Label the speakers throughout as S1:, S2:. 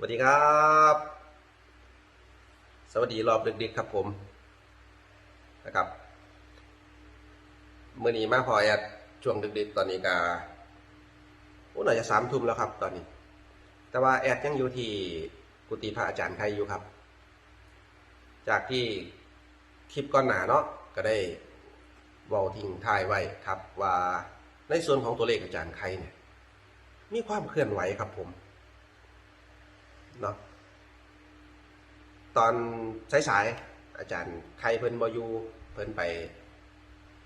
S1: สวัสดีครับ สวัสดีรอบดึกๆครับผมนะครับเมื่อนี้มาพอแอดช่วงดึกๆตอนนี้ก็โอ้หน่อยจะสามทุ่มแล้วครับ ตอนนี้ แต่ว่าแอดยังอยู่ที่กุฏิพระอาจารย์ไทยอยู่ครับ จากที่คลิปก้อนหนาเนาะก็ได้เวอลทิ้งทายไว้ครับ ว่าในส่วนของตัวเลขอาจารย์ไทยเนี่ยมีความเคลื่อนไหวครับผม เนาะตอนสายๆอาจารย์ใครเพิ่นบอยูเพิ่นไป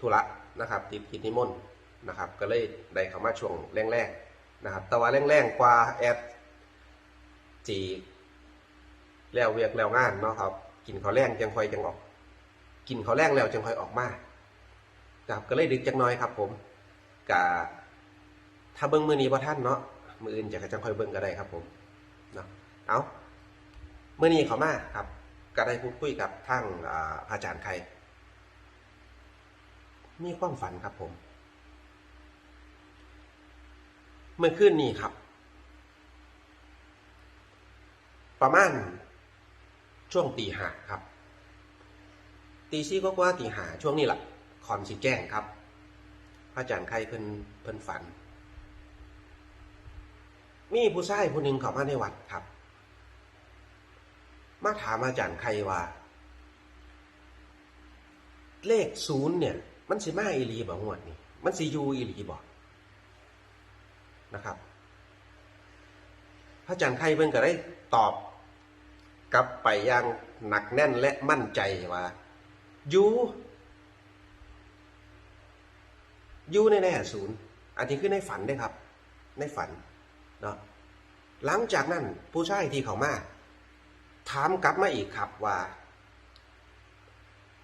S1: ธุระนะครับติดกิจนิมนต์นะครับ ก็เลยได้เข้ามาช่วงแรกๆนะครับ แต่ว่าแรงๆกว่าแอดจีแล้วเวียกแล้วงานเนาะครับกินข้าวแรงจังค่อยจังออก กินข้าวแรงแล้วจังค่อยออกมาครับก็เลยดึกจังน้อยครับ ผมกะถ้าเบิ้งมือนี้พอท่านเนาะมืออื่นจะจังค่อยเบิ้งก็ได้ครับผม เอาเมื่อนี้เขามาครับก็ได้พูดคุยกับทั้งอ่าอาจารย์ใคร มีความฝันครับผม เมื่อคืนนี้ครับ ประมาณช่วงตีห้าครับ ตีซี่ก็ว่าตีห้าช่วงนี้แหละคอนสิแจ้งครับอาจารย์ใครเพิ่นเพิ่นฝัน มีผู้ชายผู้หนึ่งเข้ามาในวัดครับ มาถามอาจารย์ใครว่า เลขศูนย์เนี่ย มันสิมาอีหลีบ่งวดนี่มันสิอยูอีหลีบ่นะครับ พระอาจารย์ใครเพิ่นก็ได้ตอบกลับไปอย่างหนักแน่นและมั่นใจว่าอยู่อยู่แน่ศูนย์อันนี้คือในฝันได้ครับ ในฝันเนาะหลังจากนั้นผู้ชายที่เขามา ถามกลับมาอีกครับว่า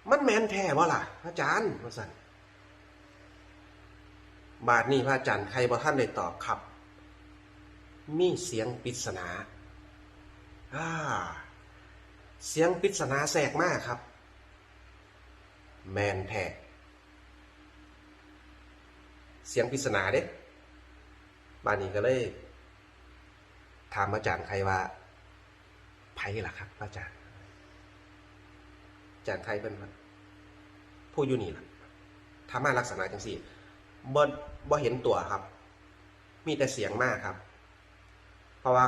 S1: มันแมนแท้บ่ล่ะพระอาจารย์ว่าสันบาทนี้พระอาจารย์ใครบ่ท่านได้ตอบครับ มีเสียงปริศนาอ่าเสียงปริศนาแทรกมากครับ แมนแท้เสียงปริศนาเด้บานนี้ก็เลย ถามอาจารย์ใครว่า ไพ่ล่ะครับอาจารย์อาจารย์ใครเป็นผู้อยู่นี่ล่ะทำมาลักษณะจังสี่บ่บ่เห็นตัวครับ มีแต่เสียงมากครับ เพราะว่า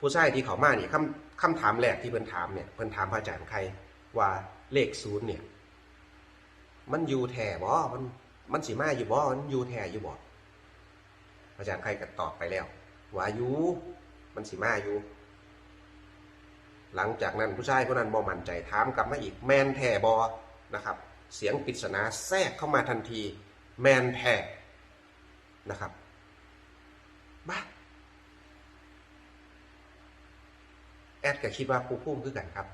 S1: ผู้ชายที่เขามานี่คำคำถามแรกที่เพิ่นถามเนี่ยเพิ่นถามพระอาจารย์ใครว่าเลขศูนย์เนี่ย มันอยู่แท่บ่มันมันสิมาอยู่บ่มันอยู่แท่อยู่บ่อาจารย์ใครก็ตอบไปแล้วว่าอยู่มันสิมาอยู่ หลังจากนั้นผู้ชายคนนั้นบอมั่นใจถามกลับมาอีกแมนแท่บอนะครับเสียงปริศนาแทรกเข้ามาทันทีแมนแท่นะครับบ้าแอดก็คิดว่าปูพุ่มคือกันครับ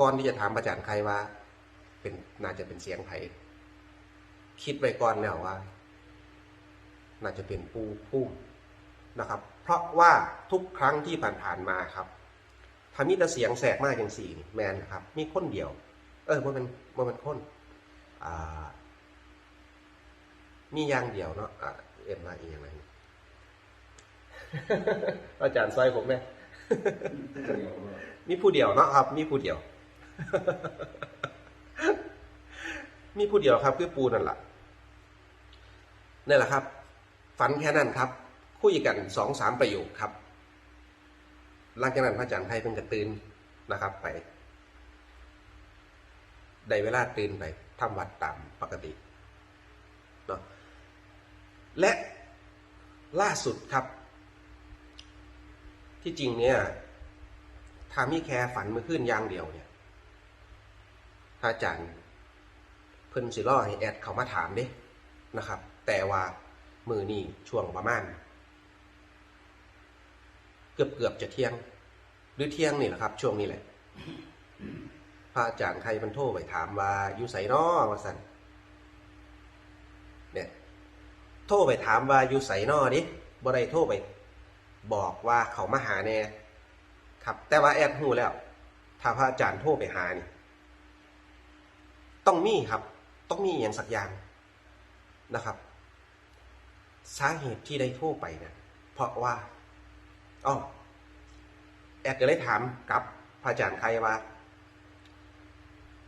S1: ก่อนที่จะถามอาจารย์ใครว่า เป็นน่าจะเป็นเสียงไผคิดไว้ก่อนแล้วว่า น่าจะเป็นปูพุ่มนะครับ เพราะว่าทุกครั้งที่ผ่านๆมาครับถ้ามีแต่เสียงแสกมากอย่างสี่แมนนะครับ มีคนเดียว เออมันเป็นมันเป็นคนอ่ามีอย่างเดียวเนาะอ่าเอ็นมาอีกอย่างไรอาจารย์ซอยผมไหมมีผู้เดียวเนาะครับ มีผู้เดียว มีผู้เดียวครับ คือปูนั่นแหละนี่แหละครับ ฝันแค่นั้นครับ คุยกันสองสามประโยคครับ หลังจากนั้นพระอาจารย์ไทยเพิ่งจะตื่นนะครับไปได้เวลาตื่นไปทำวัดตามปกติเนาะและล่าสุดครับ ที่จริงเนี่ยถ้ามีแค่ฝันเมื่อคืนอย่างเดียวเนี่ยพระอาจารย์เพิ่นสิรอให้แอดเขามาถามเด้นะครับ แต่ว่ามือนี่ช่วงประมาณ เกือบเกือบจะเที่ยง หรือเที่ยงนี่แหละครับ ช่วงนี้แหละ พระอาจารย์ใครมันโทรไปถามว่าอยู่ไสนอว่าสันเนี่ยโทรไปถามว่าอยู่ไสนอดิบ่ได้โทรไป บอกว่าเขามาหาแน่ครับ แต่ว่าแอดหูแล้ว ถ้าพระอาจารย์โทรไปหานี่ ต้องมีครับ ต้องมีอย่างสักอย่างนะครับ สาเหตุที่ได้โทรไปเนะเพราะว่า อ๋อแอดก็เลยถามกับพระอาจารย์ใครว่า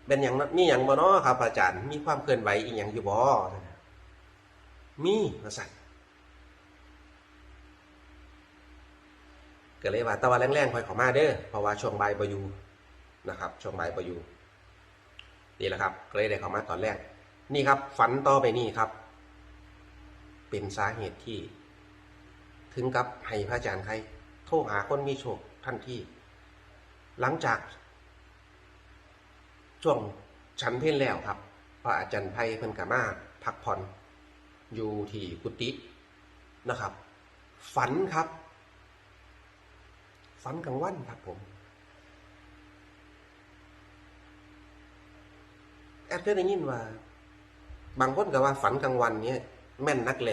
S1: เป็นอย่างนั้นมีอย่างบ่เนาะครับพระอาจารย์ มีความเคลื่อนไหวอีกอย่างอยู่บ่มีมาสั่นก็เลยว่าตะวันแรงๆคอยขอมาเด้อเพราะว่าช่วงบ่ายบอยู่นะครับช่วงบ่ายบอยู่นี่แหละครับก็เลยได้ข้ามาตอนแรก นี่ครับ ฝันต่อไปนี่ครับ เป็นสาเหตุที่ ถึงกับให้พระอาจารย์ใคร โทรหาคนมีโชคทันทีหลังจาก ช่วงฉันเพ่นแล้วครับ พระอาจารย์ไพเพิ่นกามาพักผ่อน อยู่ที่กุฏินะครับ ฝันครับ ฝันกลางวันครับผมแอดเคยได้ยินว่า บางคนก็ว่าฝันกลางวันเนี้ยแม่นนักแล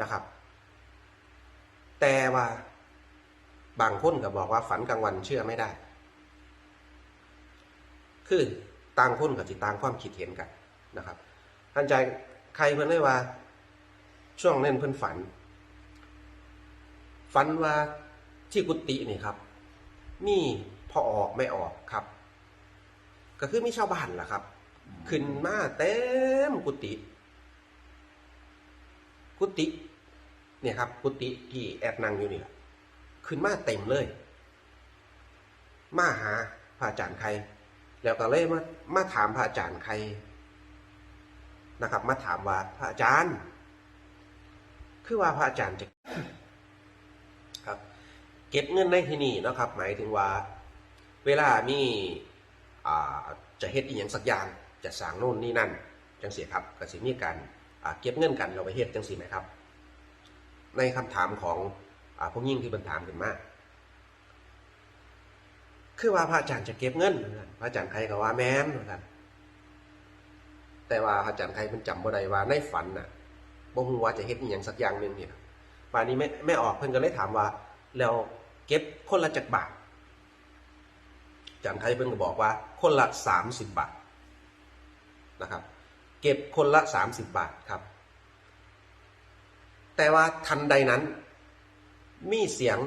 S1: นะครับ แต่ว่าบางคนก็บอกว่าฝันกลางวันเชื่อไม่ได้ คือต่างคนกับจิต่างความคิดเห็นกันนะครับท่านใจใครเพิ่นได้ว่า ช่วงนั้นเพิ่นฝัน ฝันว่าที่กุฏินี่ครับ มีพอออกไม่ออกครับ ก็คือมีชาวบ้านล่ะครับ ขึ้นมาเต็มกุฏิกุฏิ เนี่ยครับกุฏิที่แอดนั่งอยู่นี่แหละขึ้นมาเต็มเลย มาหาพระอาจารย์ใคร แล้วก็เลยมามาถามพระอาจารย์ใครนะครับ มาถามว่าพระอาจารย์ คือว่าพระอาจารย์จะครับ เก็บเงินในที่นี่นะครับ หมายถึงว่า เวลามีจะเฮ็ดอีหยังสักอย่างจะสร้างโน่นนี่นั่นจังสีครับก็สิมีการเก็บเงินกันเราไปเฮ็ดจังสีไหมครับ ในคำถามของอพวกยิ่งที่เป็นถามขึ้นมาก คือว่าพระอาจารย์จะเก็บเงิน พระอาจารย์ใครก็ว่าแม่นนกันแต่ว่าพระอาจารย์ใครมันจำบ่ได้ว่าในฝันน่ะบ่ฮู้ว่าจะเฮ็ดอีหยังสักอย่างหนึงเนี่ยป่านนี้ไม่ไม่ออกเพิ่นก็เลยถามว่า แล้วเก็บคนละจักบาทอาจารย์ไทยเพิ่นก็บอกว่า คนละ30บบาทนะครับ เก็บคนละ30บาทครับ แต่ว่าทันใดนั้น มีเสียง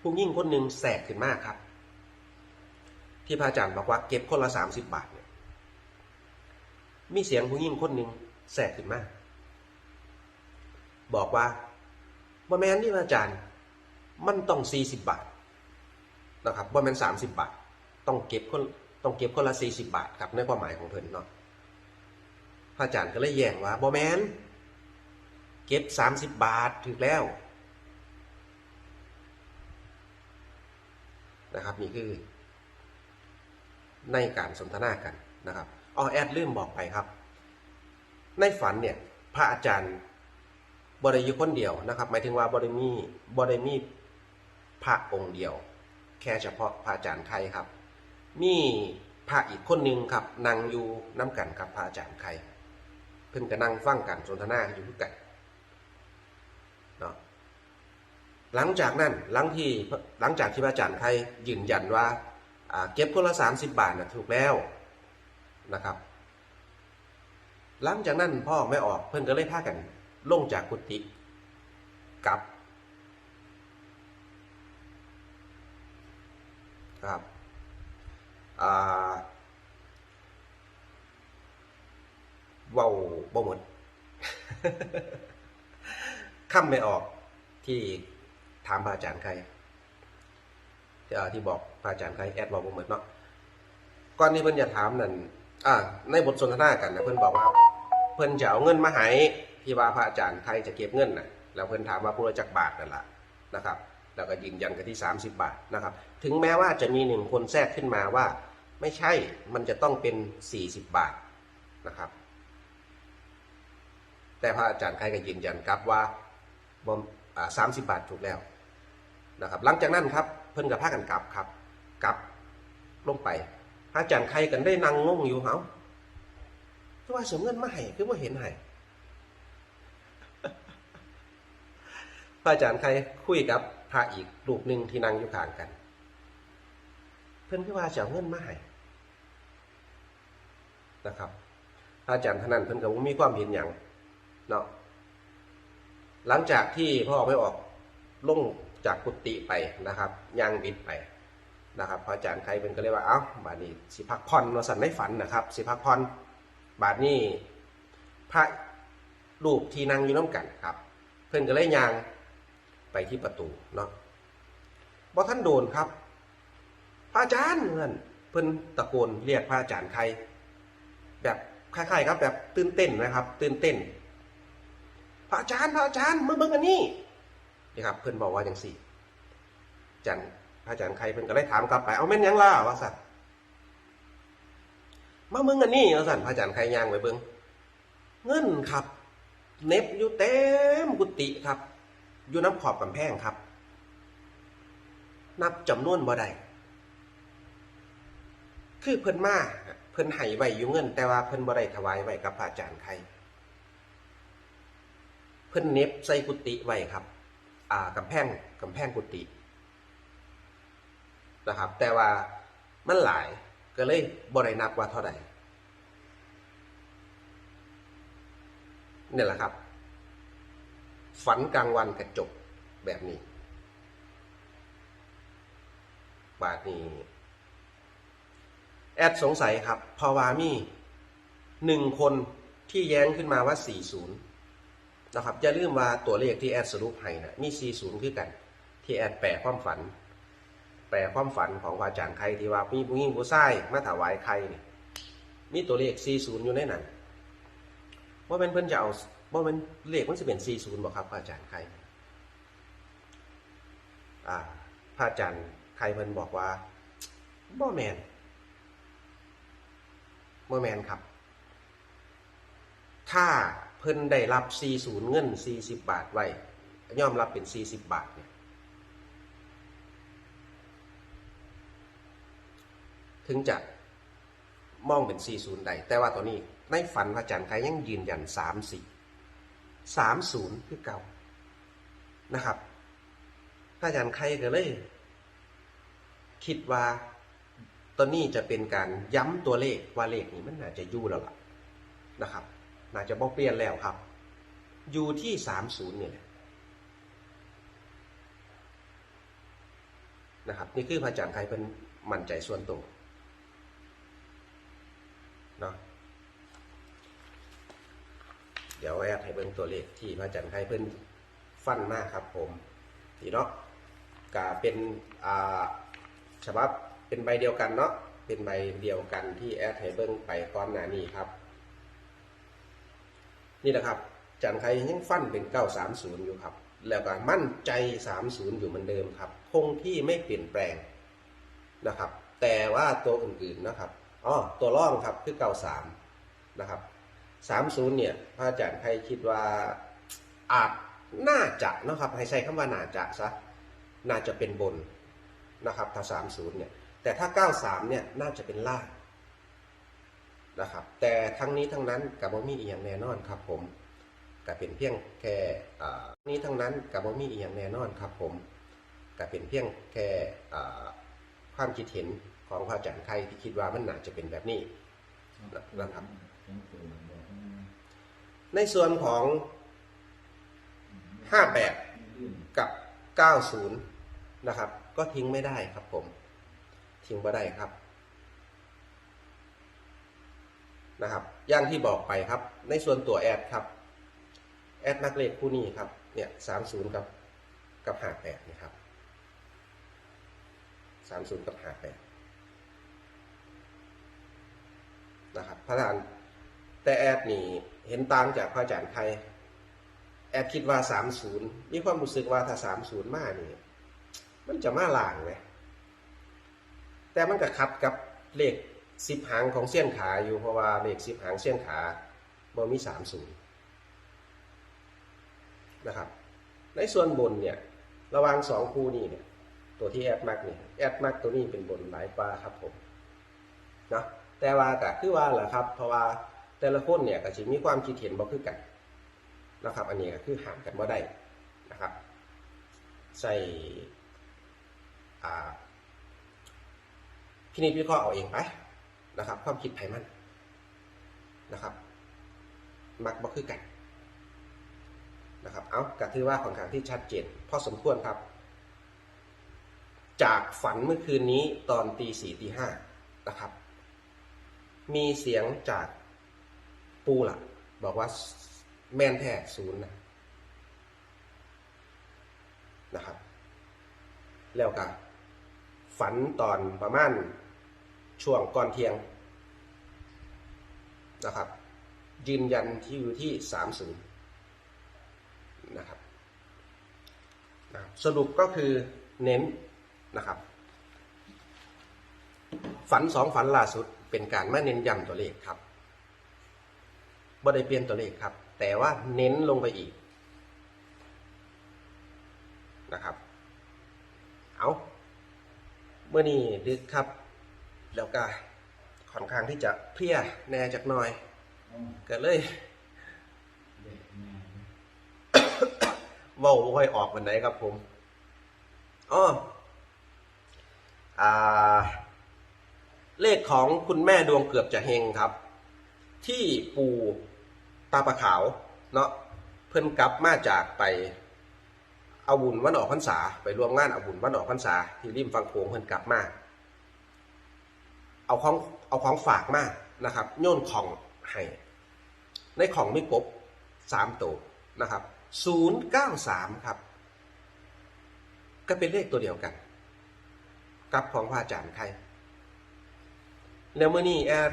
S1: ผู้ยิ่งคนหนึ่งแสกขึ้นมากครับ ที่พระอาจารย์บอกว่าเก็บคนละสามสิบบาทเนี่ยมีเสียงผู้ยิ่งคนหนึ่งแสกขึ้นมาก บอกว่าบ่แมนนี่พระอาจารย์ มันต้องสี่สิบบาทนะครับบ่แมนสามสิบบาท ต้องเก็บคนต้องเก็บคนละสี่สิบบาทครับในความหมายของเพิ่นเนาะพระอาจารย์ก็เลยแย้งว่าบ่แมน ก็บสามสิบบาทถึกแล้วนะครับนี่คือ ในการสนทนากันนะครับอ๋อแอดลืมบอกไปครับ ในฝันเนี่ยพระอาจารย์บริยุคนเดียวนะครับ หมายถึงว่าบริมีบริมีพระองค์เดียว แค่เฉพาะพระอาจารย์ไทยครับ มีพระอีกคนหนึ่งครับนั่งอยู่น้ำกันกับพระอาจารย์ไทยเพิ่งจะนั่งฟังกันสนทนาอยู่ด้วยกัน เนาะหลังจากนั้นหลังที่หลังจากที่พระอาจารย์ไทยยืนยันว่าเก็บคนละสามสิบบาทนะถูกแล้วนะครับ หลังจากนั้นพ่อไม่ออกเพื่อนก็เลยพากันลงจากกุฏิกลับครับอ่าเว้าบ่หมด คำไม่ออกที่ถามพระอาจารย์ใครที่บอกพระอาจารย์ใครแอดบอกผมเหมือนเนาะก่อนนี้เพิ่นจะถามนั่นอ่าในบทสนทนากันนะเพิ่นบอกว่า เพิ่นจะเอาเงินมาให้ที่ว่าพระอาจารย์ไทยจะเก็บเงินนะแล้วเพิ่นถามว่าผู้ละจักบาทนั่นแหละนะครับ แล้วก็ยืนยันกันที่ 30 บาทนะครับ ถึงแม้ว่าจะมีหนึ่งคนแทรกขึ้นมาว่า ไม่ใช่มันจะต้องเป็น 40 บาทนะครับ แต่พระอาจารย์ใครก็ยืนยันครับว่า บ่สามสิบบาทถูกแล้วนะครับหลังจากนั้นครับเพิ่นกับพากันกลับครับกลับลงไปพระอาจารย์ใครกันได้นั่งงงอยู่เฮาคือว่าเสมเงินมาให้คือว่าเห็นให้พระอาจารย์ใครคุยกับพระอีกรูปหนึ่งที่นั่งอยู่ข้างกัน เพิ่นคือว่าจะเอาเงินมาให้นะครับพระอาจารย์ท่านนั้นเพิ่นก็บ่มีความเห็นอย่างเนาะ หลังจากที่พ่อไม่ออกลงจากกุฏิไปนะครับย่างบิดไปนะครับพระอาจารย์ใครเป็นก็เลยว่าเอ้าบาดนี้สิพักผ่อนมาสั่นในฝันนะครับ สิพักผ่อนบาดนี้พระรูปที่นั่งอยู่น้ำกันครับ เพื่อนก็เลยย่างไปที่ประตูเนาะพอท่านโดนครับ พระอาจารย์เพื่อนเพิ่อนตะโกนเรียกพระอาจารย์ใครแบบคล้ายๆครับแบบตื่นเต้นนะครับ ตื่นเต้น ระอาจารย์พระอาจารย์มาเบิ่งอันนี้นี่ครับ เพื่อนบอกว่าอย่างสี่จารย์พระอาจารย์ใครเพิ่นก็เลยถามกลับไปเอาแม่นยังล่ะว่าสัตว์มาเบิ่งอันนี้ว่าสัตว์พระอาจารย์ใครย่างไปเบิ่งเงินครับ เน็บอยู่เต็มกุฏิครับ อยู่น้ำขอบกำแพงครับ นับจำนวนบ่ได้คือเพิ่นมาเพิ่นให้ไว้อยู่เงิน แต่ว่าเพิ่นบ่ได้ถวายไว้กับพระอาจารย์ใคร เพิ่นเน็บใส่กุฏิไว้ครับ อ่ากำแพงกำแพงกุฏินะครับ แต่ว่ามันหลายก็เลยบ่ได้นับว่าเท่าใดนี่แหละครับ ฝันกลางวันกระจกแบบนี้ บาทนี้ แอดสงสัยครับพราวามีหนึ่งคนที่แย้งขึ้นมาว่า 40 นะครับอย่าลืมว่าตัวเลขที่แอดสรุปให้นะมี40คือกัน ที่แอดแปลความฝัน แปลความฝันของพระอาจารย์ใครที่ว่ามีผู้หญิงผู้ชายมาถวายใครเนี่ยมีตัวเลข40อยู่ในนั้นว่าเป็นเพิ่อนจะเอาว่าเป็นเลขมันจะเป็น40บอกครับพระอาจารย์ใครอ่าพระอาจารย์ใครเพิ่นบอกว่าบ่แมนบ่แมนครับ ถ้า เพิ่นได้รับ 40 เงิน 40 บาทไว้ยอมรับเป็น 40 บาทเนี่ยถึงจะมองเป็น 40ได้แต่ว่าตอนนี้ในฝันพระอาจารย์ใครยังยืนยัน 34 30 คือเก่านะครับพระอาจารย์ใครก็เลย คิดว่าตอนนี้จะเป็นการย้ำตัวเลขว่าเลขนี้มันน่าจะยู่แล้วล่ะนะครับ น่าจะบ่เปลี่ยนแล้วครับ อยู่ที่สามศูนย์เนี่ยแหละนะครับนี่คือพระอาจารย์ใครเป็นมั่นใจส่วนตัวเนาะเดี๋ยวแอดให้เบิ่งตัวเลขที่พระอาจารย์ใครเพิ่นฟันมากครับผมนี่เนาะกาเป็นอ่าฉบับเป็นใบเดียวกันเนาะเป็นใบเดียวกันที่แอดให้เบิ่งไปก่อนหน้านี้ครับ นี่นะครับจันไคยังฟันเป็น930อยู่ครับ แล้วก็มั่นใจ30อยู่เหมือนเดิมครับ คงที่ไม่เปลี่ยนแปลงนะครับ แต่ว่าตัวอื่นๆนะครับอ๋อตัวร่องครับคือ93นะครับ30เนี่ยพระอาจารย์ไคคิดว่าอาจน่าจะนะครับให้ใช้คำว่าน่าจะซะน่าจะเป็นบนนะครับถ้า30เนี่ยแต่ถ้า93เนี่ยน่าจะเป็นล่าง นะครับ แต่ทั้งนี้ทั้งนั้นกับบ่มีอีอย่างแน่นอนครับผมก็เป็นเพียงแค่อ่านี้ทั้งนั้นกับบ่มีอีอย่างแน่นอนครับผมก็เป็นเพียงแค่ความคิดเห็นของพระอาจารย์ใครที่คิดว่ามันน่าจะเป็นแบบนี้นะครับ ในส่วนของ58กับ90นะครับ ก็ทิ้งไม่ได้ครับผม ทิ้งไม่ได้ครับ นะครับอย่างที่บอกไปครับ ในส่วนตัวแอดครับแอดนักเลขคู่นี้ครับเนี่ยสามศูนย์กับกับห้าแปดนี่ครับสามศูนย์กับห้าแปดนะครับพระอาจารย์แต่แอดนี่เห็นต่างจากพระอาจารย์ไทยแอดคิดว่าสามศูนย์มีความรู้สึกว่าถ้าสามศูนย์มานี่มันจะมาล่างไหมแต่มันก็ขัดกับเลข สิบหางของเส้นขาอยู่เพราะว่าเลขสิบหางเส้นขาบ่มีสามศูนย์นะครับ ในส่วนบนเนี่ยระหว่างสองคู่นี้เนี่ย ตัวที่แอดมักเนี่ยแอดมักตัวนี้เป็นบนหลายกว่าครับผมเนาะแต่ว่าก็คือว่าแหละครับ เพราะว่าแต่ละคนเนี่ยก็จะมีความคิดเห็นบ่คือกันนะครับ อันนี้ก็คือห่างกันบ่ได้นะครับใส่อ่าพินิจวิเคราะห์เอาเองไป นะครับ ความคิดไผมันนะครับมักบ่คือกันนะครับ เอากถือว่าค่อนข้างที่ชัดเจนพอสมควรครับ จากฝันเมื่อคืนนี้ตอนตีสี่ตีห้านะครับ มีเสียงจากปูล่ะ บอกว่าแม่นแท้ศูนย์นะนะครับ แล้วก็ฝันตอนประมาณ ช่วงก่อนเที่ยงนะครับ ยืนยันที่อยู่ที่สามศูนย์นะครับนะสรุปก็คือเน้นนะครับ ฝันสองฝันล่าสุดเป็นการมาเน้นย้ำตัวเลขครับบ่ได้เปลี่ยนตัวเลขครับ แต่ว่าเน้นลงไปอีกนะครับ เอาเมื่อนี้ดึกครับ แล้วก็ค่อนข้างที่จะเพลียแน่จากหน่อยก็เลยเว้าบ่ค่อยออกวันไหนครับผมอ้ออ่าเลขของคุณแม่ดวงเกือบจะเฮงครับ ที่ปูตาปะขาว เนาะเพิ่นกลับมาจากไปเอาบุญวันออกพรรษา ไปร่วมงานเอาบุญวันออกพรรษา ที่ริมฟังโขงเพิ่นกลับมา เอาของเอาของฝากมานะครับ โยนของให้ในของไม่กบสามตัวนะครับศูนย์เก้าสามครับ ก็เป็นเลขตัวเดียวกัน กับของพระอาจารย์ไทยแล้วเมื่อนี้แอด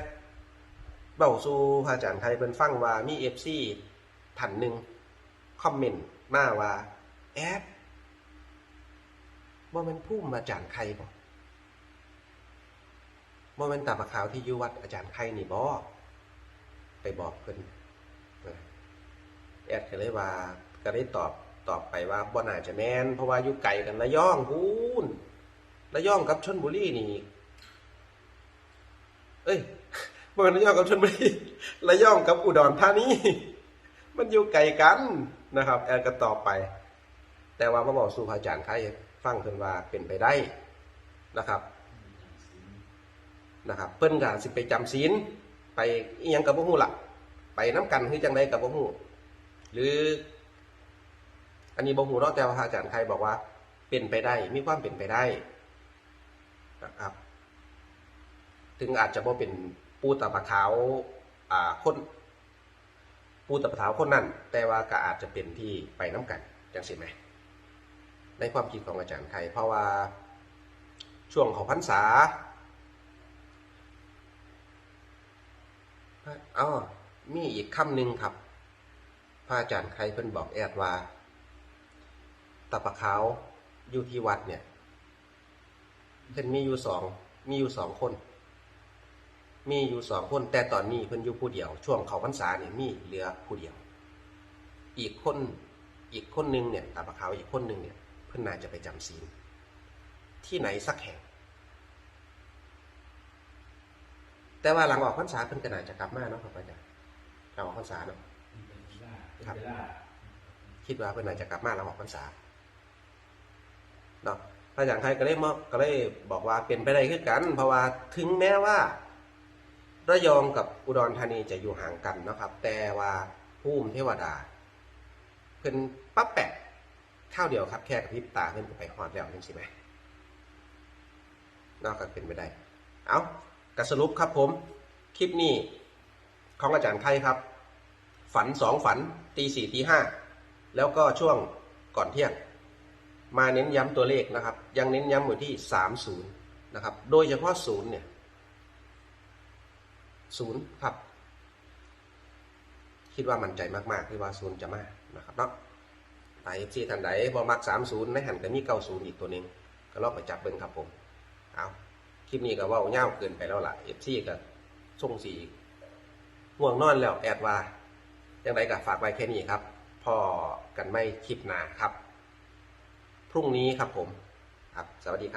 S1: เบาสู่พระอาจารย์ไทยเป็นฟังว่ามีเอฟซีท่านหนึ่งคอมเมนต์มาว่าแอดว่ามันพุ่มอาจารย์ไข่ บ่ว่ามันตาปะขาวที่อยู่วัดอาจารย์ไข่นี่บ่ไปบอกเพิ่นแอดก็เลยว่าก็ได้ตอบตอบไปว่าบ่น่าจะแม่นเพราะว่าอยู่ไกลกันระยองพูนระยองกับชนบุรีนี่เอ้ยบ่แมันระยองกับชนบุรีระยองกับอุดรธานีมันอยู่ไกลกันนะครับ แอดก็ตอบไป แต่ว่ามาบอกสู่พระอาจารย์ใครฟังเพิ่นว่าเป็นไปได้นะครับ นะครับเพิ่นก็สิไปจำศีลไปอีหยังกับบ่ฮู้ละไปน้ำกันคือจังไดกับบ่ฮู้หรือ อันนี้บ่ฮู้เนาะแต่ว่าพระอาจารย์ใครบอกว่า เป็นไปได้มีความเป็นไปได้นะครับ ถึงอาจจะบ่เป็นปูตาปะขาวอ่าคนปูตาปะขาวคนนั้นแต่ว่าก็อาจจะเป็นที่ไปน้ำกันจังสิไหมในความคิดของอาจารย์ไทยเพราะว่าช่วงของพรรษา อ๋อมีอีกคำหนึ่งครับพระอาจารย์ไทยเพิ่นบอกแอดว่าตะปะขาวอยู่ที่วัดเนี่ยเพิ่นมีอยู่สองมีอยู่สองคน มีอยู่สองคน แต่ตอนนี้เพิ่นอยู่ผู้เดียว ช่วงเขาพรรษาเนี่ยมีเหลือผู้เดียว อีกคนอีกคนหนึ่งเนี่ยตาปะขาวอีกคนหนึ่งเนี่ย เพื่นนายจะไปจำศีลที่ไหนสักแห่ง แต่ว่าหลังออกพรรษาเพิ่นก็น่าจะกลับมาเนาะครับอาจารย์หลังออกพรรษาเนาะครับ คิดว่าเพิ่นน่าจะกลับมาหลังออกพรรษาเนาะพระอาจารย์ไทยก็เลยมอก็เลยบอกว่าเป็นไปได้คือกัน เพราะว่าถึงแม้ว่าระยองกับอุดรธานีจะอยู่ห่างกันเนาะครับ แต่ว่าภูมิเทวดา เพิ่นปั๊บแปะเท่าเดียวครับ แค่กระพริบตาเพิ่นก็ไปฮอดแล้วจังซี่ไหมนอกจากเป็นไปได้ เอา กสรุปครับผมคลิปนี้ของอาจารย์ไทยครับ ฝันสองฝันตีสี่ตีห้าแล้วก็ช่วงก่อนเที่ยง มาเน้นย้ำตัวเลขนะครับ ยังเน้นย้ำอยู่ที่สามศูนย์นะครับ โดยเฉพาะศูนย์เนี่ยศูนย์ครับ คิดว่ามั่นใจมากๆที่ว่าศูนย์จะมานะครับเนาะไอเอฟซีทันใดบอมักสามศูนย์ในหันก็มีเก้าศูนย์อีกตัวหนึ่งก็ลองไปจับเบิ้งครับผม เอา คลิปนี้ก็ว่าเง่าเกินไปแล้วล่ะเอฟซีก็ส่งสีง่วงนอนแล้วแอดว่ายังไงก็ฝากไว้แค่นี้ครับ พอกันไม่คลิปหนาครับ พรุ่งนี้ครับผม ครับ สวัสดีครับ